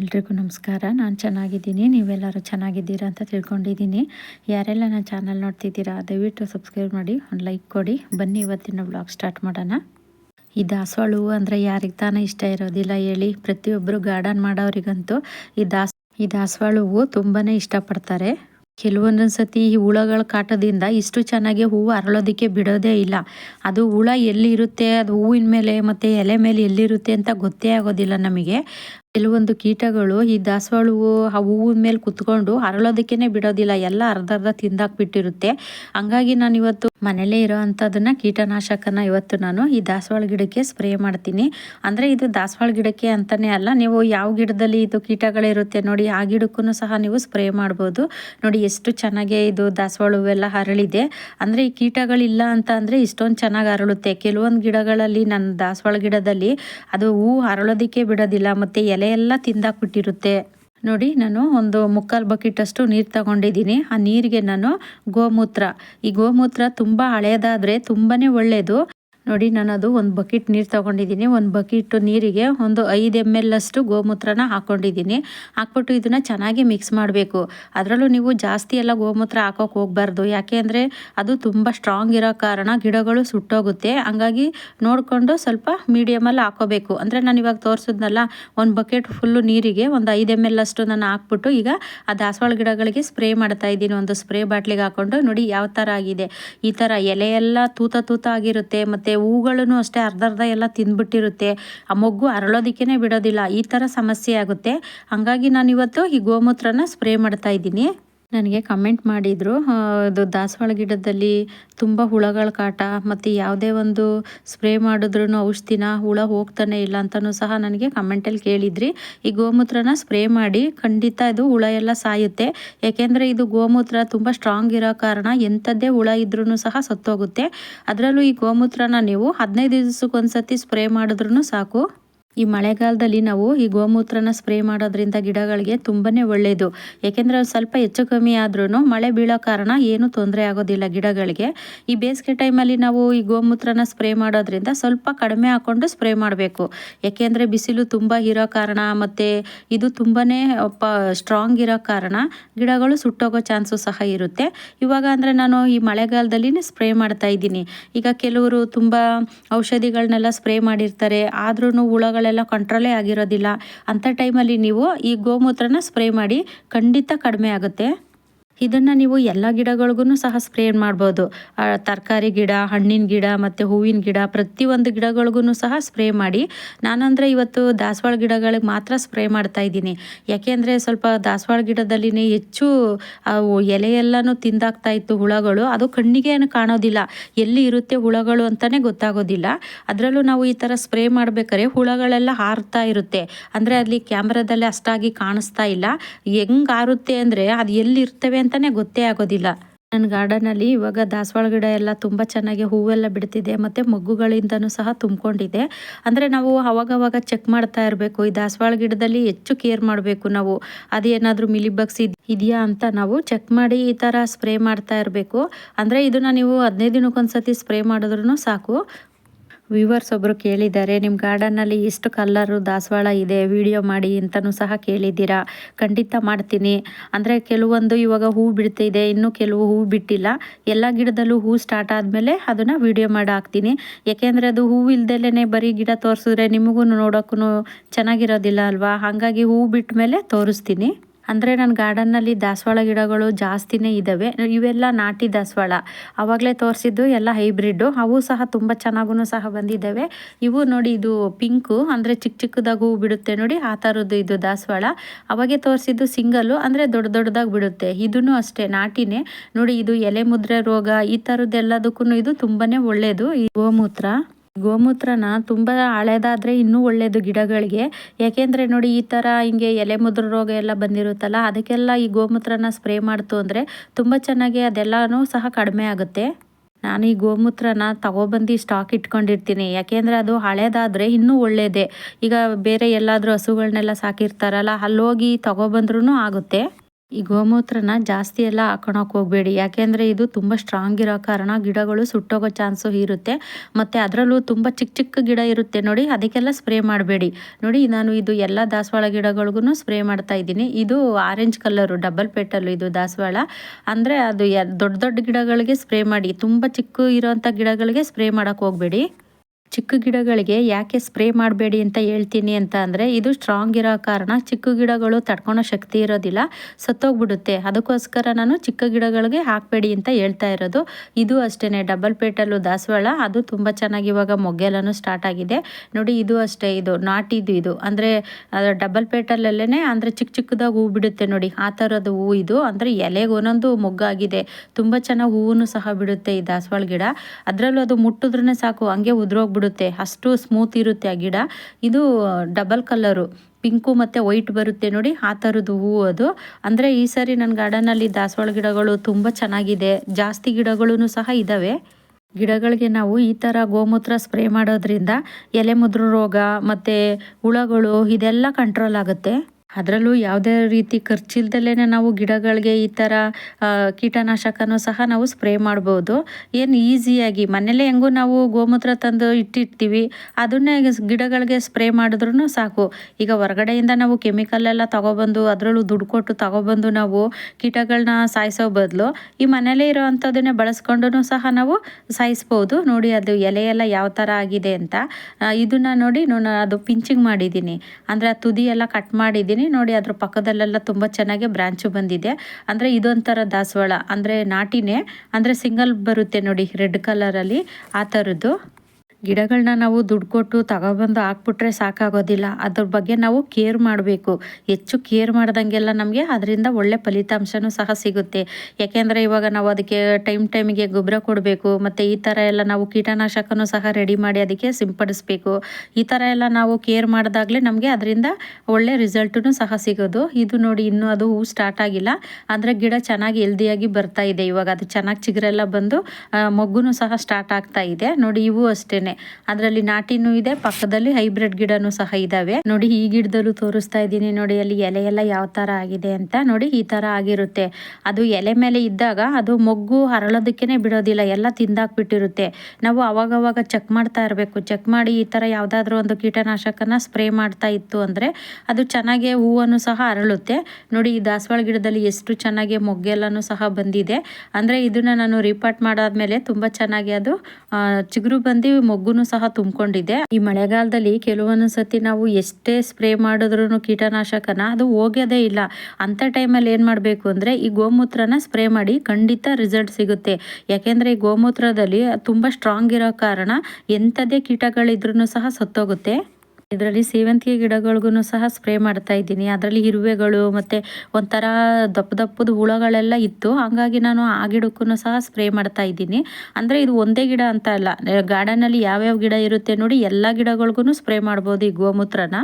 ಎಲ್ರಿಗೂ ನಮಸ್ಕಾರ. ನಾನು ಚೆನ್ನಾಗಿದ್ದೀನಿ. ನೀವೆಲ್ಲರೂ ಚೆನ್ನಾಗಿದ್ದೀರಾ ಅಂತ ತಿಳ್ಕೊಂಡಿದ್ದೀನಿ. ಯಾರೆಲ್ಲ ನನ್ನ ಚಾನಲ್ ನೋಡ್ತಿದ್ದೀರಾ, ದಯವಿಟ್ಟು ಸಬ್ಸ್ಕ್ರೈಬ್ ಮಾಡಿ, ಒಂದು ಲೈಕ್ ಕೊಡಿ. ಬನ್ನಿ ಇವತ್ತಿನ ಬ್ಲಾಗ್ ಸ್ಟಾರ್ಟ್ ಮಾಡೋಣ. ಈ ದಾಸವಾಳ ಹೂವು ಅಂದರೆ ಯಾರಿಗೆ ತಾನೇ ಇಷ್ಟ ಇರೋದಿಲ್ಲ ಹೇಳಿ. ಪ್ರತಿಯೊಬ್ಬರು ಗಾರ್ಡನ್ ಮಾಡೋರಿಗಂತೂ ಈ ದಾಸ, ಈ ದಾಸವಾಳ ಹೂವು ತುಂಬಾ ಇಷ್ಟಪಡ್ತಾರೆ. ಕೆಲವೊಂದೊಂದು ಸತಿ ಈ ಹುಳಗಳ ಕಾಟದಿಂದ ಇಷ್ಟು ಚೆನ್ನಾಗಿ ಹೂವು ಅರಳೋದಕ್ಕೆ ಬಿಡೋದೇ ಇಲ್ಲ. ಅದು ಹುಳ ಎಲ್ಲಿರುತ್ತೆ, ಅದು ಹೂವಿನ ಮೇಲೆ ಮತ್ತು ಎಲೆ ಮೇಲೆ ಎಲ್ಲಿರುತ್ತೆ ಅಂತ ಗೊತ್ತೇ ಆಗೋದಿಲ್ಲ ನಮಗೆ. ಕೆಲವೊಂದು ಕೀಟಗಳು ಈ ದಾಸವಾಳ ಹೂವು ಹೂವಿನ ಮೇಲೆ ಕುತ್ಕೊಂಡು ಅರಳೋದಕ್ಕೇನೆ ಬಿಡೋದಿಲ್ಲ. ಎಲ್ಲ ಅರ್ಧ ಅರ್ಧ ತಿಂದಾಕ್ಬಿಟ್ಟಿರುತ್ತೆ. ಹಂಗಾಗಿ ನಾನು ಇವತ್ತು ಮನೇಲೇ ಇರೋ ಅಂಥದ್ದನ್ನ ಕೀಟನಾಶಕನ ಇವತ್ತು ನಾನು ಈ ದಾಸವಾಳ ಗಿಡಕ್ಕೆ ಸ್ಪ್ರೇ ಮಾಡ್ತೀನಿ. ಅಂದರೆ ಇದು ದಾಸವಾಳ ಗಿಡಕ್ಕೆ ಅಂತಲೇ ಅಲ್ಲ, ನೀವು ಯಾವ ಗಿಡದಲ್ಲಿ ಇದು ಕೀಟಗಳಿರುತ್ತೆ ನೋಡಿ, ಆ ಗಿಡಕ್ಕೂ ಸಹ ನೀವು ಸ್ಪ್ರೇ ಮಾಡ್ಬೋದು. ನೋಡಿ, ಎಷ್ಟು ಚೆನ್ನಾಗಿ ಇದು ದಾಸವಾಳ ಹೂವೆಲ್ಲ ಹರಳಿದೆ ಅಂದರೆ ಈ ಕೀಟಗಳಿಲ್ಲ ಅಂತ ಅಂದರೆ ಇಷ್ಟೊಂದು ಚೆನ್ನಾಗಿ ಅರಳುತ್ತೆ. ಕೆಲವೊಂದು ಗಿಡಗಳಲ್ಲಿ ನನ್ನ ದಾಸವಾಳ ಗಿಡದಲ್ಲಿ ಅದು ಹೂವು ಅರಳೋದಕ್ಕೆ ಬಿಡೋದಿಲ್ಲ, ಮತ್ತು ಎಲ್ಲ ತಿಂದಾಕ್ಬಿಟ್ಟಿರುತ್ತೆ. ನೋಡಿ ನಾನು ಒಂದು ಮುಕ್ಕಾಲು ಬಕೆಟಷ್ಟು ನೀರು ತಗೊಂಡಿದ್ದೀನಿ. ಆ ನೀರಿಗೆ ನಾನು ಗೋಮೂತ್ರ. ಈ ಗೋಮೂತ್ರ ತುಂಬ ಹಳೆಯದಾದರೆ ತುಂಬಾ ಒಳ್ಳೆಯದು ನೋಡಿ ನಾನು ಅದು ಒಂದು ಬಕೆಟ್ ನೀರು ತೊಗೊಂಡಿದ್ದೀನಿ. ಒಂದು ಬಕೆಟ್ ನೀರಿಗೆ ಒಂದು ಐದು ಎಂ ಎಲ್ ಅಷ್ಟು ಗೋಮೂತ್ರನ ಹಾಕ್ಕೊಂಡಿದ್ದೀನಿ ಹಾಕ್ಬಿಟ್ಟು ಇದನ್ನು ಚೆನ್ನಾಗಿ ಮಿಕ್ಸ್ ಮಾಡಬೇಕು. ಅದರಲ್ಲೂ ನೀವು ಜಾಸ್ತಿ ಎಲ್ಲ ಗೋಮೂತ್ರ ಹಾಕೋಕೆ ಹೋಗ್ಬಾರ್ದು. ಯಾಕೆ ಅಂದರೆ ಅದು ತುಂಬ ಸ್ಟ್ರಾಂಗ್ ಇರೋ ಕಾರಣ ಗಿಡಗಳು ಸುಟ್ಟೋಗುತ್ತೆ. ಹಂಗಾಗಿ ನೋಡಿಕೊಂಡು ಸ್ವಲ್ಪ ಮೀಡಿಯಮಲ್ಲಿ ಹಾಕೋಬೇಕು. ಅಂದರೆ ನಾನು ಇವಾಗ ತೋರಿಸಿದ್ನಲ್ಲ, ಒಂದು ಬಕೆಟ್ ಫುಲ್ಲು ನೀರಿಗೆ ಒಂದು ಐದು ಎಂ ಎಲ್ ಅಷ್ಟು ನಾನು ಹಾಕ್ಬಿಟ್ಟು ಈಗ ಆ ದಾಸವಾಳ ಗಿಡಗಳಿಗೆ ಸ್ಪ್ರೇ ಮಾಡ್ತಾ ಇದ್ದೀನಿ. ಒಂದು ಸ್ಪ್ರೇ ಬಾಟ್ಲಿಗೆ ಹಾಕ್ಕೊಂಡು ನೋಡಿ ಯಾವ ಥರ ಆಗಿದೆ. ಈ ಥರ ಎಲೆ ಎಲ್ಲ ತೂತ ತೂತ ಆಗಿರುತ್ತೆ, ಮತ್ತು ಹೂಗಳನ್ನು ಅಷ್ಟೇ ಅರ್ಧ ಅರ್ಧ ಎಲ್ಲ ತಿಂದ್ಬಿಟ್ಟಿರುತ್ತೆ. ಆ ಮೊಗ್ಗು ಅರಳೋದಕ್ಕೇ ಬಿಡೋದಿಲ್ಲ. ಈ ಥರ ಸಮಸ್ಯೆ ಆಗುತ್ತೆ. ಹಾಗಾಗಿ ನಾನು ಇವತ್ತು ಈ ಗೋಮೂತ್ರನ ಸ್ಪ್ರೇ ಮಾಡ್ತಾ ಇದ್ದೀನಿ. ನನಗೆ ಕಮೆಂಟ್ ಮಾಡಿದರು. ಅದು ದಾಸವಾಳ ಗಿಡದಲ್ಲಿ ತುಂಬ ಹುಳಗಳ ಕಾಟ, ಮತ್ತು ಯಾವುದೇ ಒಂದು ಸ್ಪ್ರೇ ಮಾಡಿದ್ರೂ ಔಷಧಿನ ಹುಳ ಹೋಗ್ತಾನೆ ಇಲ್ಲ ಅಂತಲೂ ಸಹ ನನಗೆ ಕಮೆಂಟಲ್ಲಿ ಕೇಳಿದ್ರಿ. ಈ ಗೋಮೂತ್ರನ ಸ್ಪ್ರೇ ಮಾಡಿ ಖಂಡಿತ ಇದು ಹುಳ ಎಲ್ಲ ಸಾಯುತ್ತೆ. ಯಾಕೆಂದರೆ ಇದು ಗೋಮೂತ್ರ ತುಂಬ ಸ್ಟ್ರಾಂಗ್ ಇರೋ ಕಾರಣ ಎಂಥದ್ದೇ ಹುಳ ಇದ್ರೂ ಸಹ ಸತ್ತೋಗುತ್ತೆ. ಅದರಲ್ಲೂ ಈ ಗೋಮೂತ್ರನ ನೀವು ಹದಿನೈದು ದಿವಸಕ್ಕೊಂದ್ಸತಿ ಸ್ಪ್ರೇ ಮಾಡಿದ್ರೂ ಸಾಕು. ಈ ಮಳೆಗಾಲದಲ್ಲಿ ನಾವು ಈ ಗೋಮೂತ್ರನ ಸ್ಪ್ರೇ ಮಾಡೋದ್ರಿಂದ ಗಿಡಗಳಿಗೆ ತುಂಬಾ ಒಳ್ಳೆಯದು ಏಕೆಂದರೆ ಸ್ವಲ್ಪ ಹೆಚ್ಚು ಕಮ್ಮಿ ಆದ್ರೂ ಮಳೆ ಬೀಳೋ ಕಾರಣ ಏನೂ ತೊಂದರೆ ಆಗೋದಿಲ್ಲ ಗಿಡಗಳಿಗೆ. ಈ ಬೇಸಿಗೆ ಟೈಮಲ್ಲಿ ನಾವು ಈ ಗೋಮೂತ್ರನ ಸ್ಪ್ರೇ ಮಾಡೋದ್ರಿಂದ ಸ್ವಲ್ಪ ಕಡಿಮೆ ಹಾಕ್ಕೊಂಡು ಸ್ಪ್ರೇ ಮಾಡಬೇಕು. ಯಾಕೆಂದರೆ ಬಿಸಿಲು ತುಂಬ ಇರೋ ಕಾರಣ ಮತ್ತು ಇದು ತುಂಬಾ ಪ ಸ್ಟ್ರಾಂಗ್ ಇರೋ ಕಾರಣ ಗಿಡಗಳು ಸುಟ್ಟೋಗೋ ಚಾನ್ಸು ಸಹ ಇರುತ್ತೆ. ಇವಾಗ ಅಂದರೆ ನಾನು ಈ ಮಳೆಗಾಲದಲ್ಲಿ ಸ್ಪ್ರೇ ಮಾಡ್ತಾ ಇದ್ದೀನಿ. ಈಗ ಕೆಲವರು ತುಂಬ ಔಷಧಿಗಳನ್ನೆಲ್ಲ ಸ್ಪ್ರೇ ಮಾಡಿರ್ತಾರೆ. ಆದ್ರೂ ಹುಳಗಳು ರೋಗಗಳೆಲ್ಲ ಕಂಟ್ರೋಲೇ ಆಗಿರೋದಿಲ್ಲ. ಅಂಥ ಟೈಮಲ್ಲಿ ನೀವು ಈ ಗೋಮೂತ್ರನ ಸ್ಪ್ರೇ ಮಾಡಿ ಖಂಡಿತ ಕಡಿಮೆ ಆಗುತ್ತೆ. ಇದನ್ನು ನೀವು ಎಲ್ಲ ಗಿಡಗಳಿಗೂ ಸಹ ಸ್ಪ್ರೇ ಮಾಡ್ಬೋದು. ತರಕಾರಿ ಗಿಡ, ಹಣ್ಣಿನ ಗಿಡ ಮತ್ತು ಹೂವಿನ ಗಿಡ ಪ್ರತಿಯೊಂದು ಗಿಡಗಳಿಗೂ ಸಹ ಸ್ಪ್ರೇ ಮಾಡಿ. ನಾನಂದರೆ ಇವತ್ತು ದಾಸವಾಳ ಗಿಡಗಳಿಗೆ ಮಾತ್ರ ಸ್ಪ್ರೇ ಮಾಡ್ತಾ ಇದ್ದೀನಿ. ಯಾಕೆಂದರೆ ಸ್ವಲ್ಪ ದಾಸವಾಳ ಗಿಡದಲ್ಲಿನೇ ಹೆಚ್ಚು ಎಲೆಯೆಲ್ಲನೂ ತಿಂದಾಗ್ತಾ ಇತ್ತು ಹುಳಗಳು. ಅದು ಕಣ್ಣಿಗೆ ಏನು ಕಾಣೋದಿಲ್ಲ. ಎಲ್ಲಿ ಇರುತ್ತೆ ಹುಳಗಳು ಅಂತಲೇ ಗೊತ್ತಾಗೋದಿಲ್ಲ. ಅದರಲ್ಲೂ ನಾವು ಈ ಥರ ಸ್ಪ್ರೇ ಮಾಡಬೇಕಾದ್ರೆ ಹುಳಗಳೆಲ್ಲ ಹಾರ್ತಾ ಇರುತ್ತೆ. ಅಂದರೆ ಅಲ್ಲಿ ಕ್ಯಾಮ್ರಾದಲ್ಲಿ ಅಷ್ಟಾಗಿ ಕಾಣಿಸ್ತಾ ಇಲ್ಲ. ಹೆಂಗೆ ಹಾರುತ್ತೆ ಅಂದರೆ ಅದು ಎಲ್ಲಿರ್ತವೆ ಅಂತ ಅಂತಲೇ ಗೊತ್ತೇ ಆಗೋದಿಲ್ಲ. ನನ್ನ ಗಾರ್ಡನಲ್ಲಿ ಇವಾಗ ದಾಸವಾಳ ಗಿಡ ಎಲ್ಲ ತುಂಬ ಚೆನ್ನಾಗಿ ಹೂವೆಲ್ಲ ಬಿಡ್ತಿದೆ, ಮತ್ತು ಮಗ್ಗುಗಳಿಂದನೂ ಸಹ ತುಂಬಿಕೊಂಡಿದೆ. ಅಂದರೆ ನಾವು ಅವಾಗವಾಗ ಚೆಕ್ ಮಾಡ್ತಾ ಇರಬೇಕು, ಈ ದಾಸವಾಳ ಗಿಡದಲ್ಲಿ ಹೆಚ್ಚು ಕೇರ್ ಮಾಡಬೇಕು ನಾವು. ಅದೇನಾದರೂ ಮಿಲಿಬಗ್ಸ್ ಇದೆಯಾ ಅಂತ ನಾವು ಚೆಕ್ ಮಾಡಿ ಈ ಥರ ಸ್ಪ್ರೇ ಮಾಡ್ತಾ ಇರಬೇಕು. ಅಂದರೆ ಇದನ್ನು ನೀವು ಹದಿನೈದು ದಿನಕ್ಕೊಂದ್ಸತಿ ಸ್ಪ್ರೇ ಮಾಡಿದ್ರೂ ಸಾಕು. ವ್ಯೂವರ್ಸ್ ಒಬ್ಬರು ಕೇಳಿದ್ದಾರೆ ನಿಮ್ಮ ಗಾರ್ಡನ್ನಲ್ಲಿ ಇಷ್ಟು ಕಲ್ಲರು ದಾಸವಾಳ ಇದೆ, ವಿಡಿಯೋ ಮಾಡಿ ಅಂತಲೂ ಸಹ ಕೇಳಿದ್ದೀರಾ? ಖಂಡಿತ ಮಾಡ್ತೀನಿ. ಅಂದರೆ ಕೆಲವೊಂದು ಇವಾಗ ಹೂ ಬಿಡ್ತಿದೆ, ಇನ್ನೂ ಕೆಲವು ಹೂ ಬಿಟ್ಟಿಲ್ಲ. ಎಲ್ಲ ಗಿಡದಲ್ಲೂ ಹೂ ಸ್ಟಾರ್ಟ್ ಆದಮೇಲೆ ಅದನ್ನು ವಿಡಿಯೋ ಮಾಡಿ ಹಾಕ್ತೀನಿ. ಯಾಕೆಂದರೆ ಅದು ಹೂ ಇಲ್ದಲೇ ಬರೀ ಗಿಡ ತೋರಿಸಿದ್ರೆ ನಿಮಗೂ ನೋಡೋಕ್ಕೂ ಚೆನ್ನಾಗಿರೋದಿಲ್ಲ ಅಲ್ವಾ? ಹಾಗಾಗಿ ಹೂ ಬಿಟ್ಟ ಮೇಲೆ ತೋರಿಸ್ತೀನಿ. ಅಂದರೆ ನನ್ನ ಗಾರ್ಡನ್ನಲ್ಲಿ ದಾಸವಾಳ ಗಿಡಗಳು ಜಾಸ್ತಿನೇ ಇದ್ದಾವೆ ಇವೆಲ್ಲ ನಾಟಿ ದಾಸವಾಳ. ಆವಾಗಲೇ ತೋರಿಸಿದ್ದು ಎಲ್ಲ ಹೈಬ್ರಿಡ್ಡು. ಅವು ಸಹ ತುಂಬ ಚೆನ್ನಾಗೂ ಸಹ ಬಂದಿದ್ದಾವೆ. ಇವು ನೋಡಿ ಇದು ಪಿಂಕು, ಅಂದರೆ ಚಿಕ್ಕ ಚಿಕ್ಕದಾಗ ಬಿಡುತ್ತೆ ನೋಡಿ, ಆ ಥರದ್ದು ಇದು ದಾಸವಾಳ. ಅವಾಗೆ ತೋರಿಸಿದ್ದು ಸಿಂಗಲ್ಲು ಅಂದರೆ ದೊಡ್ಡ ದೊಡ್ಡದಾಗಿ ಬಿಡುತ್ತೆ. ಇದೂ ಅಷ್ಟೇ, ನಾಟಿನೇ. ನೋಡಿ ಇದು ಎಲೆ ಮುದ್ರೆ ರೋಗ, ಈ ಥರದ್ದೆಲ್ಲದಕ್ಕೂ ಇದು ತುಂಬಾ ಒಳ್ಳೆಯದು ಈ ಗೋಮೂತ್ರ. ಗೋಮೂತ್ರನ ತುಂಬ ಹಳೇದಾದರೆ ಇನ್ನೂ ಒಳ್ಳೆಯದು ಗಿಡಗಳಿಗೆ. ಯಾಕೆಂದರೆ ನೋಡಿ ಈ ಥರ ಹಿಂಗೆ ಎಲೆ ಮುದ್ರ ರೋಗ ಎಲ್ಲ ಬಂದಿರುತ್ತಲ್ಲ, ಅದಕ್ಕೆಲ್ಲ ಈ ಗೋಮೂತ್ರನ ಸ್ಪ್ರೇ ಮಾಡ್ತು ಅಂದರೆ ತುಂಬ ಚೆನ್ನಾಗಿ ಅದೆಲ್ಲನೂ ಸಹ ಕಡಿಮೆ ಆಗುತ್ತೆ. ನಾನು ಈ ಗೋಮೂತ್ರನ ತಗೊಬಂದು ಸ್ಟಾಕ್ ಇಟ್ಕೊಂಡಿರ್ತೀನಿ. ಯಾಕೆಂದರೆ ಅದು ಹಳೇದಾದರೆ ಇನ್ನೂ ಒಳ್ಳೆಯದೇ ಈಗ ಬೇರೆ ಎಲ್ಲಾದರೂ ಹಸುಗಳನ್ನೆಲ್ಲ ಸಾಕಿರ್ತಾರಲ್ಲ, ಅಲ್ಲೋಗಿ ತಗೊಬಂದ್ರೂ ಆಗುತ್ತೆ. ಈ ಗೋಮೂತ್ರನ ಜಾಸ್ತಿ ಎಲ್ಲ ಹಾಕೊಳಕ್ಕೆ ಹೋಗಬೇಡಿ. ಯಾಕೆಂದರೆ ಇದು ತುಂಬ ಸ್ಟ್ರಾಂಗ್ ಇರೋ ಕಾರಣ ಗಿಡಗಳು ಸುಟ್ಟೋಗೋ ಚಾನ್ಸು ಇರುತ್ತೆ. ಮತ್ತು ಅದರಲ್ಲೂ ತುಂಬ ಚಿಕ್ಕ ಚಿಕ್ಕ ಗಿಡ ಇರುತ್ತೆ ನೋಡಿ, ಅದಕ್ಕೆಲ್ಲ ಸ್ಪ್ರೇ ಮಾಡಬೇಡಿ. ನೋಡಿ, ನಾನು ಇದು ಎಲ್ಲ ದಾಸವಾಳ ಗಿಡಗಳಿಗೂ ಸ್ಪ್ರೇ ಮಾಡ್ತಾ ಇದ್ದೀನಿ. ಇದು ಆರೆಂಜ್ ಕಲರು ಡಬಲ್ ಪೆಟಲ್ಲು ಇದು ದಾಸವಾಳ. ಅಂದರೆ ಅದು ದೊಡ್ಡ ದೊಡ್ಡ ಗಿಡಗಳಿಗೆ ಸ್ಪ್ರೇ ಮಾಡಿ, ತುಂಬ ಚಿಕ್ಕ ಇರೋಂಥ ಗಿಡಗಳಿಗೆ ಸ್ಪ್ರೇ ಮಾಡೋಕ್ಕೆ ಹೋಗಬೇಡಿ. ಚಿಕ್ಕ ಗಿಡಗಳಿಗೆ ಯಾಕೆ ಸ್ಪ್ರೇ ಮಾಡಬೇಡಿ ಅಂತ ಹೇಳ್ತೀನಿ ಅಂತ ಅಂದರೆ ಇದು ಸ್ಟ್ರಾಂಗ್ ಇರೋ ಕಾರಣ ಚಿಕ್ಕ ಗಿಡಗಳು ತಡ್ಕೊಳೋ ಶಕ್ತಿ ಇರೋದಿಲ್ಲ, ಸತ್ತೋಗ್ಬಿಡುತ್ತೆ. ಅದಕ್ಕೋಸ್ಕರ ನಾನು ಚಿಕ್ಕ ಗಿಡಗಳಿಗೆ ಹಾಕಬೇಡಿ ಅಂತ ಹೇಳ್ತಾ ಇರೋದು. ಇದು ಅಷ್ಟೇ ಡಬಲ್ ಪೇಟಲ್ಲು ದಾಸವಾಳ. ಅದು ತುಂಬ ಚೆನ್ನಾಗಿ ಇವಾಗ ಮೊಗ್ಗೆಲ್ಲೂ ಸ್ಟಾರ್ಟ್ ಆಗಿದೆ. ನೋಡಿ, ಇದು ಅಷ್ಟೇ, ಇದು ನಾಟಿದು ಇದು. ಅಂದರೆ ಡಬಲ್ ಪೇಟಲ್ಲೇ ಅಂದರೆ ಚಿಕ್ಕ ಚಿಕ್ಕದಾಗಿ ಹೂ ಬಿಡುತ್ತೆ ನೋಡಿ. ಆ ಥರದ ಹೂ ಇದು. ಅಂದರೆ ಎಲೆಗೆ ಒಂದೊಂದು ಮೊಗ್ಗಾಗಿದೆ. ತುಂಬ ಚೆನ್ನಾಗಿ ಹೂವು ಸಹ ಬಿಡುತ್ತೆ ಈ ದಾಸವಾಳ ಗಿಡ. ಅದರಲ್ಲೂ ಅದು ಮುಟ್ಟಿದ್ರೂ ಸಾಕು. ಹಂಗೆ ಉದ್ರೋಗ್ಬಿಡುತ್ತೆ. ಬಿಡುತ್ತೆ ಅಷ್ಟು ಸ್ಮೂತ್ ಇರುತ್ತೆ ಆ ಗಿಡ. ಇದು ಡಬಲ್ ಕಲರು ಪಿಂಕು ಮತ್ತು ವೈಟ್ ಬರುತ್ತೆ ನೋಡಿ, ಆ ಥರದ್ದು ಹೂವು ಅದು. ಅಂದರೆ ಈ ಸಾರಿ ನನ್ನ ಗಾರ್ಡನಲ್ಲಿ ದಾಸವಾಳ ಗಿಡಗಳು ತುಂಬ ಚೆನ್ನಾಗಿದೆ. ಜಾಸ್ತಿ ಗಿಡಗಳೂ ಸಹ ಇದ್ದಾವೆ ಗಿಡಗಳಿಗೆ ನಾವು ಈ ಥರ ಗೋಮೂತ್ರ ಸ್ಪ್ರೇ ಮಾಡೋದ್ರಿಂದ ಎಲೆ ಮುದ್ರ ರೋಗ ಮತ್ತು ಹುಳಗಳು ಇದೆಲ್ಲ ಕಂಟ್ರೋಲ್ ಆಗುತ್ತೆ. ಅದರಲ್ಲೂ ಯಾವುದೇ ರೀತಿ ಖರ್ಚಿಲ್ದಲೇ ನಾವು ಗಿಡಗಳಿಗೆ ಈ ಥರ ಕೀಟನಾಶಕನೂ ಸಹ ನಾವು ಸ್ಪ್ರೇ ಮಾಡ್ಬೋದು. ಏನು ಈಸಿಯಾಗಿ ಮನೇಲೇ ಹೆಂಗೂ ನಾವು ಗೋಮೂತ್ರ ತಂದು ಇಟ್ಟಿರ್ತೀವಿ, ಅದನ್ನೇ ಗಿಡಗಳಿಗೆ ಸ್ಪ್ರೇ ಮಾಡಿದ್ರೂ ಸಾಕು. ಈಗ ಹೊರಗಡೆಯಿಂದ ನಾವು ಕೆಮಿಕಲೆಲ್ಲ ತೊಗೊಬಂದು ಅದರಲ್ಲೂ ದುಡ್ಡು ಕೊಟ್ಟು ತೊಗೊಬಂದು ನಾವು ಕೀಟಗಳನ್ನ ಸಾಯಿಸೋ ಬದಲು ಈ ಮನೇಲೇ ಇರೋ ಅಂಥದ್ದನ್ನೇ ಬಳಸ್ಕೊಂಡು ಸಹ ನಾವು ಸಾಯಿಸ್ಬೋದು. ನೋಡಿ ಅದು ಎಲೆ ಎಲ್ಲ ಯಾವ ಥರ ಆಗಿದೆ ಅಂತ ಇದನ್ನು ನೋಡಿ ನಾನು ಅದು ಪಿಂಚಿಂಗ್ ಮಾಡಿದ್ದೀನಿ. ಅಂದರೆ ಆ ತುದಿ ಎಲ್ಲ ಕಟ್ ಮಾಡಿದ್ದೀನಿ. ನೋಡಿ, ಅದ್ರ ಪಕ್ಕದಲ್ಲೆಲ್ಲ ತುಂಬ ಚೆನ್ನಾಗಿ ಬ್ರಾಂಚು ಬಂದಿದೆ. ಅಂದರೆ ಇದೊಂಥರ ದಾಸವಾಳ. ಅಂದರೆ ನಾಟಿನೇ, ಅಂದರೆ ಸಿಂಗಲ್ ಬರುತ್ತೆ ನೋಡಿ, ರೆಡ್ ಕಲರಲ್ಲಿ ಆ ಥರದ್ದು. ಗಿಡಗಳನ್ನ ನಾವು ದುಡ್ಡು ಕೊಟ್ಟು ತಗೊಬಂದು ಹಾಕ್ಬಿಟ್ರೆ ಸಾಕಾಗೋದಿಲ್ಲ. ಅದ್ರ ಬಗ್ಗೆ ನಾವು ಕೇರ್ ಮಾಡಬೇಕು. ಹೆಚ್ಚು ಕೇರ್ ಮಾಡ್ದಂಗೆಲ್ಲ ನಮಗೆ ಅದರಿಂದ ಒಳ್ಳೆ ಫಲಿತಾಂಶನೂ ಸಹ ಸಿಗುತ್ತೆ. ಯಾಕೆಂದರೆ ಇವಾಗ ನಾವು ಅದಕ್ಕೆ ಟೈಮ್ ಟೈಮಿಗೆ ಗೊಬ್ಬರ ಕೊಡಬೇಕು, ಮತ್ತು ಈ ಥರ ಎಲ್ಲ ನಾವು ಕೀಟನಾಶಕನೂ ಸಹ ರೆಡಿ ಮಾಡಿ ಅದಕ್ಕೆ ಸಿಂಪಡಿಸ್ಬೇಕು. ಈ ಥರ ಎಲ್ಲ ನಾವು ಕೇರ್ ಮಾಡಿದಾಗಲೇ ನಮಗೆ ಅದರಿಂದ ಒಳ್ಳೆ ರಿಸಲ್ಟೂ ಸಹ ಸಿಗೋದು. ಇದು ನೋಡಿ ಇನ್ನೂ ಅದು ಹೂ ಸ್ಟಾರ್ಟ್ ಆಗಿಲ್ಲ. ಅಂದರೆ ಗಿಡ ಚೆನ್ನಾಗಿ ಹೆಲ್ದಿಯಾಗಿ ಬರ್ತಾ ಇದೆ. ಇವಾಗ ಅದು ಚೆನ್ನಾಗಿ ಚಿಗುರೆಲ್ಲ ಬಂದು ಮೊಗ್ಗುನು ಸಹ ಸ್ಟಾರ್ಟ್ ಆಗ್ತಾ ಇದೆ. ನೋಡಿ ಇವು ಅಷ್ಟೇ ಅದರಲ್ಲಿ ನಾಟಿನೂ ಇದೆ, ಪಕ್ಕದಲ್ಲಿ ಹೈಬ್ರಿಡ್ ಗಿಡನೂ ಸಹ ಇದಾವೆ. ನೋಡಿ, ಈ ಗಿಡದಲ್ಲೂ ತೋರಿಸ್ತಾ ಇದ್ದೀನಿ ನೋಡಿ, ಅಲ್ಲಿ ಎಲೆ ಎಲ್ಲ ಯಾವ ತರ ಆಗಿದೆ ಅಂತ. ನೋಡಿ, ಈ ತರ ಆಗಿರುತ್ತೆ. ಅದು ಎಲೆ ಮೇಲೆ ಇದ್ದಾಗ ಅದು ಮೊಗ್ಗು ಹರಳೋದಕ್ಕೇನೆ ಬಿಡೋದಿಲ್ಲ, ಎಲ್ಲ ತಿಂದಾಕ್ಬಿಟ್ಟಿರುತ್ತೆ. ನಾವು ಅವಾಗವಾಗ ಚೆಕ್ ಮಾಡ್ತಾ ಇರಬೇಕು. ಚೆಕ್ ಮಾಡಿ ಈ ತರ ಯಾವ್ದಾದ್ರು ಒಂದು ಕೀಟನಾಶಕನ ಸ್ಪ್ರೇ ಮಾಡ್ತಾ ಇತ್ತು ಅಂದ್ರೆ ಅದು ಚೆನ್ನಾಗಿ ಹೂವನ್ನು ಸಹ ಅರಳುತ್ತೆ ನೋಡಿ, ಈ ದಾಸವಾಳ ಗಿಡದಲ್ಲಿ ಎಷ್ಟು ಚೆನ್ನಾಗಿ ಮೊಗ್ಗೆಲ್ಲಾನು ಸಹ ಬಂದಿದೆ. ಅಂದ್ರೆ ಇದನ್ನ ನಾನು ರಿಪಾರ್ಟ್ ಮಾಡಾದ್ಮೇಲೆ ತುಂಬಾ ಚೆನ್ನಾಗಿ ಅದು ಚಿಗುರು ಬಂದು ಮೊಗ್ಗು ಮೊಗ್ಗುನು ಸಹ ತುಂಬಿಕೊಂಡಿದೆ. ಈ ಮಳೆಗಾಲದಲ್ಲಿ ಕೆಲವೊಂದು ಸತಿ ನಾವು ಎಷ್ಟೇ ಸ್ಪ್ರೇ ಮಾಡಿದ್ರು ಕೀಟನಾಶಕನ ಅದು ಹೋಗೋದೇ ಇಲ್ಲ. ಅಂತ ಟೈಮಲ್ಲಿ ಏನು ಮಾಡಬೇಕು ಅಂದರೆ ಈ ಗೋಮೂತ್ರನ ಸ್ಪ್ರೇ ಮಾಡಿ ಖಂಡಿತ ರಿಸಲ್ಟ್ ಸಿಗುತ್ತೆ. ಯಾಕೆಂದರೆ ಈ ಗೋಮೂತ್ರದಲ್ಲಿ ತುಂಬ ಸ್ಟ್ರಾಂಗ್ ಇರೋ ಕಾರಣ ಎಂಥದೇ ಕೀಟಗಳಿದ್ರೂ ಸಹ ಸತ್ತೋಗುತ್ತೆ. ಇದರಲ್ಲಿ ಸೇವಂತಿಗೆ ಗಿಡಗಳಿಗೂ ಸಹ ಸ್ಪ್ರೇ ಮಾಡ್ತಾ ಇದ್ದೀನಿ. ಅದರಲ್ಲಿ ಇರುವೆಗಳು ಮತ್ತು ಒಂಥರ ದಪ್ಪ ದಪ್ಪದ ಹುಳಗಳೆಲ್ಲ ಇತ್ತು. ಹಾಗಾಗಿ ನಾನು ಆ ಗಿಡಕ್ಕೂ ಸಹ ಸ್ಪ್ರೇ ಮಾಡ್ತಾ ಇದ್ದೀನಿ. ಅಂದರೆ ಇದು ಒಂದೇ ಗಿಡ ಅಂತ ಅಲ್ಲ. ಗಾರ್ಡನಲ್ಲಿ ಯಾವ್ಯಾವ ಗಿಡ ಇರುತ್ತೆ ನೋಡಿ, ಎಲ್ಲ ಗಿಡಗಳಿಗೂ ಸ್ಪ್ರೇ ಮಾಡ್ಬೋದು ಈ ಗೋಮೂತ್ರನ.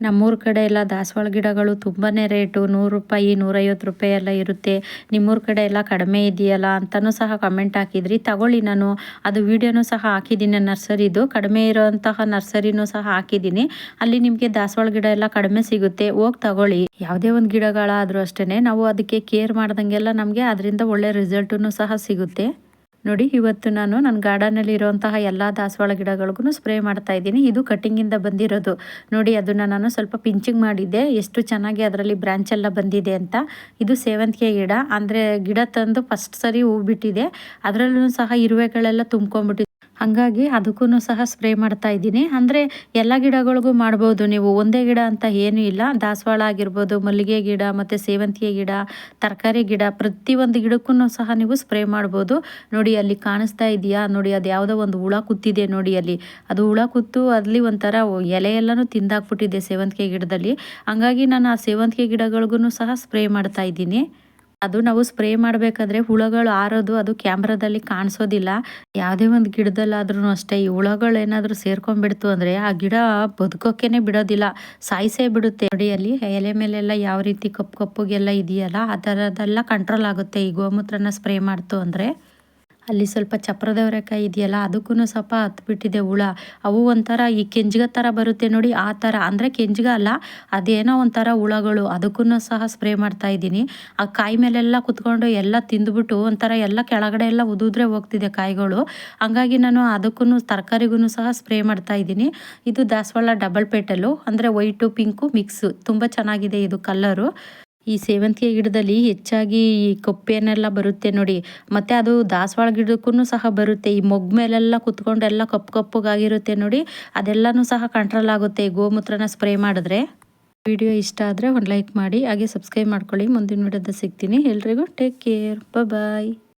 ನಮ್ಮೂರ ಕಡೆ ಎಲ್ಲ ದಾಸವಾಳ ಗಿಡಗಳು ತುಂಬಾ ರೇಟು, ನೂರು ರೂಪಾಯಿ, ನೂರೈವತ್ತು ರೂಪಾಯಿ ಎಲ್ಲ ಇರುತ್ತೆ. ನಿಮ್ಮೂರ ಕಡೆ ಎಲ್ಲ ಕಡಿಮೆ ಇದೆಯಲ್ಲ ಅಂತಲೂ ಸಹ ಕಮೆಂಟ್ ಹಾಕಿದ್ರಿ. ತಗೊಳ್ಳಿ ನಾನು ಅದು ವೀಡಿಯೋನೂ ಸಹ ಹಾಕಿದ್ದೀನಿ ನರ್ಸರಿದು. ಕಡಿಮೆ ಇರೋಂತಹ ನರ್ಸರಿನೂ ಸಹ ಹಾಕಿದ್ದೀನಿ. ಅಲ್ಲಿ ನಿಮಗೆ ದಾಸವಾಳ ಗಿಡ ಎಲ್ಲ ಕಡಿಮೆ ಸಿಗುತ್ತೆ. ಹೋಗಿ ತಗೊಳ್ಳಿ. ಯಾವುದೇ ಒಂದು ಗಿಡಗಳಾದರೂ ಅಷ್ಟೇ ನಾವು ಅದಕ್ಕೆ ಕೇರ್ ಮಾಡ್ದಂಗೆಲ್ಲ ನಮಗೆ ಅದರಿಂದ ಒಳ್ಳೆ ರಿಸಲ್ಟೂ ಸಹ ಸಿಗುತ್ತೆ. ನೋಡಿ, ಇವತ್ತು ನಾನು ನನ್ನ ಗಾರ್ಡನಲ್ಲಿ ಇರುವಂತಹ ಎಲ್ಲ ದಾಸವಾಳ ಗಿಡಗಳಿಗೂ ಸ್ಪ್ರೇ ಮಾಡ್ತಾ ಇದ್ದೀನಿ. ಇದು ಕಟ್ಟಿಂಗಿಂದ ಬಂದಿರೋದು. ನೋಡಿ, ಅದನ್ನು ನಾನು ಸ್ವಲ್ಪ ಪಿಂಚಿಂಗ್ ಮಾಡಿದ್ದೆ. ಎಷ್ಟು ಚೆನ್ನಾಗಿ ಅದರಲ್ಲಿ ಬ್ರಾಂಚ್ ಎಲ್ಲ ಬಂದಿದೆ ಅಂತ. ಇದು ಸೇವಂತಿಗೆ ಗಿಡ. ಅಂದರೆ ಗಿಡ ತಂದು ಫಸ್ಟ್ ಸರಿ ಹೂ ಬಿಟ್ಟಿದೆ ಅದರಲ್ಲೂ ಸಹ ಇರುವೆಗಳೆಲ್ಲ ತುಂಬ್ಕೊಂಡ್ಬಿಟ್ಟಿದೆ. ಹಾಗಾಗಿ ಅದಕ್ಕೂ ಸಹ ಸ್ಪ್ರೇ ಮಾಡ್ತಾ ಇದ್ದೀನಿ. ಅಂದರೆ ಎಲ್ಲ ಗಿಡಗಳಿಗೂ ಮಾಡ್ಬೋದು ನೀವು. ಒಂದೇ ಗಿಡ ಅಂತ ಏನೂ ಇಲ್ಲ. ದಾಸವಾಳ ಆಗಿರ್ಬೋದು, ಮಲ್ಲಿಗೆ ಗಿಡ, ಮತ್ತು ಸೇವಂತಿಗೆ ಗಿಡ, ತರಕಾರಿ ಗಿಡ, ಪ್ರತಿಯೊಂದು ಗಿಡಕ್ಕೂ ಸಹ ನೀವು ಸ್ಪ್ರೇ ಮಾಡ್ಬೋದು. ನೋಡಿ, ಅಲ್ಲಿ ಕಾಣಿಸ್ತಾ ಇದೆಯಾ? ನೋಡಿ, ಅದು ಯಾವುದೋ ಒಂದು ಹುಳ ಕುತ್ತಿದೆ ನೋಡಿ ಅಲ್ಲಿ. ಅದು ಹುಳ ಕುತ್ತು ಅಲ್ಲಿ ಒಂಥರ ಎಲೆ ಎಲ್ಲನೂ ತಿಂದಾಕ್ಬಿಟ್ಟಿದೆ ಸೇವಂತಿಗೆ ಗಿಡದಲ್ಲಿ. ಹಂಗಾಗಿ ನಾನು ಆ ಸೇವಂತಿಗೆ ಗಿಡಗಳಿಗೂ ಸಹ ಸ್ಪ್ರೇ ಮಾಡ್ತಾ ಇದ್ದೀನಿ. ಅದು ನಾವು ಸ್ಪ್ರೇ ಮಾಡಬೇಕಾದ್ರೆ ಹುಳಗಳು ಆರೋದು ಅದು ಕ್ಯಾಮ್ರಾದಲ್ಲಿ ಕಾಣಿಸೋದಿಲ್ಲ. ಯಾವುದೇ ಒಂದು ಗಿಡದಲ್ಲಾದ್ರೂ ಅಷ್ಟೇ ಈ ಹುಳಗಳು ಏನಾದರೂ ಸೇರ್ಕೊಂಡ್ಬಿಡ್ತು ಅಂದರೆ ಆ ಗಿಡ ಬದುಕೋಕೆನೆ ಬಿಡೋದಿಲ್ಲ. ಸಾಯಿಸೇ ಬಿಡುತ್ತೆ. ನೋಡಿ ಎಲೆ ಮೇಲೆಲ್ಲ ಯಾವ ರೀತಿ ಕಪ್ಪು ಕಪ್ಪುಗೆಲ್ಲ ಇದೆಯಲ್ಲ, ಆ ಥರದ್ದೆಲ್ಲ ಕಂಟ್ರೋಲ್ ಆಗುತ್ತೆ ಈ ಗೋಮೂತ್ರನ ಸ್ಪ್ರೇ ಮಾಡ್ತು ಅಂದರೆ. ಅಲ್ಲಿ ಸ್ವಲ್ಪ ಚಪ್ರದವರೆಕಾಯಿ ಇದೆಯಲ್ಲ ಅದಕ್ಕೂ ಸ್ವಲ್ಪ ಹತ್ಬಿಟ್ಟಿದೆ ಹುಳ. ಅವು ಒಂಥರ ಈ ಕೆಂಜ್ಗ ಥರ ಬರುತ್ತೆ ನೋಡಿ, ಆ ಥರ ಅಂದರೆ ಕೆಂಜ್ಗ ಅಲ್ಲ, ಅದೇನೋ ಒಂಥರ ಹುಳಗಳು. ಅದಕ್ಕೂ ಸಹ ಸ್ಪ್ರೇ ಮಾಡ್ತಾ ಇದ್ದೀನಿ. ಆ ಕಾಯಿ ಮೇಲೆಲ್ಲ ಕುತ್ಕೊಂಡು ಎಲ್ಲ ತಿಂದುಬಿಟ್ಟು ಒಂಥರ ಎಲ್ಲ ಕೆಳಗಡೆ ಎಲ್ಲ ಉದುದ್ರೆ ಹೋಗ್ತಿದೆ ಕಾಯಿಗಳು. ಹಂಗಾಗಿ ನಾನು ಅದಕ್ಕೂ ತರಕಾರಿಗೂ ಸಹ ಸ್ಪ್ರೇ ಮಾಡ್ತಾ ಇದ್ದೀನಿ. ಇದು ದಾಸವಾಳ ಡಬಲ್ ಪೇಟಲು ಅಂದರೆ ವೈಟು, ಪಿಂಕು ಮಿಕ್ಸು. ತುಂಬ ಚೆನ್ನಾಗಿದೆ ಇದು ಕಲ್ಲರು. ಈ ಸೇವಂತಿಗೆ ಗಿಡದಲ್ಲಿ ಹೆಚ್ಚಾಗಿ ಈ ಕಪ್ಪೆನೆಲ್ಲ ಬರುತ್ತೆ ನೋಡಿ. ಮತ್ತು ಅದು ದಾಸವಾಳ ಗಿಡಕ್ಕೂ ಸಹ ಬರುತ್ತೆ. ಈ ಮೊಗ್ ಮೇಲೆಲ್ಲ ಕುತ್ಕೊಂಡೆಲ್ಲ ಕಪ್ಪು ಕಪ್ಪಗಾಗಿರುತ್ತೆ ನೋಡಿ. ಅದೆಲ್ಲನೂ ಸಹ ಕಂಟ್ರೋಲ್ ಆಗುತ್ತೆ. ಈ ಗೋಮೂತ್ರನ ಸ್ಪ್ರೇ ಮಾಡಿದ್ರೆ. ವಿಡಿಯೋ ಇಷ್ಟ ಆದರೆ ಒಂದು ಲೈಕ್ ಮಾಡಿ. ಹಾಗೆ ಸಬ್ಸ್ಕ್ರೈಬ್ ಮಾಡ್ಕೊಳ್ಳಿ. ಮುಂದಿನ ವಿಡಿಯೋದ ಸಿಗ್ತೀನಿ. ಎಲ್ರಿಗೂ ಟೇಕ್ ಕೇರ್ ಬಾಯ್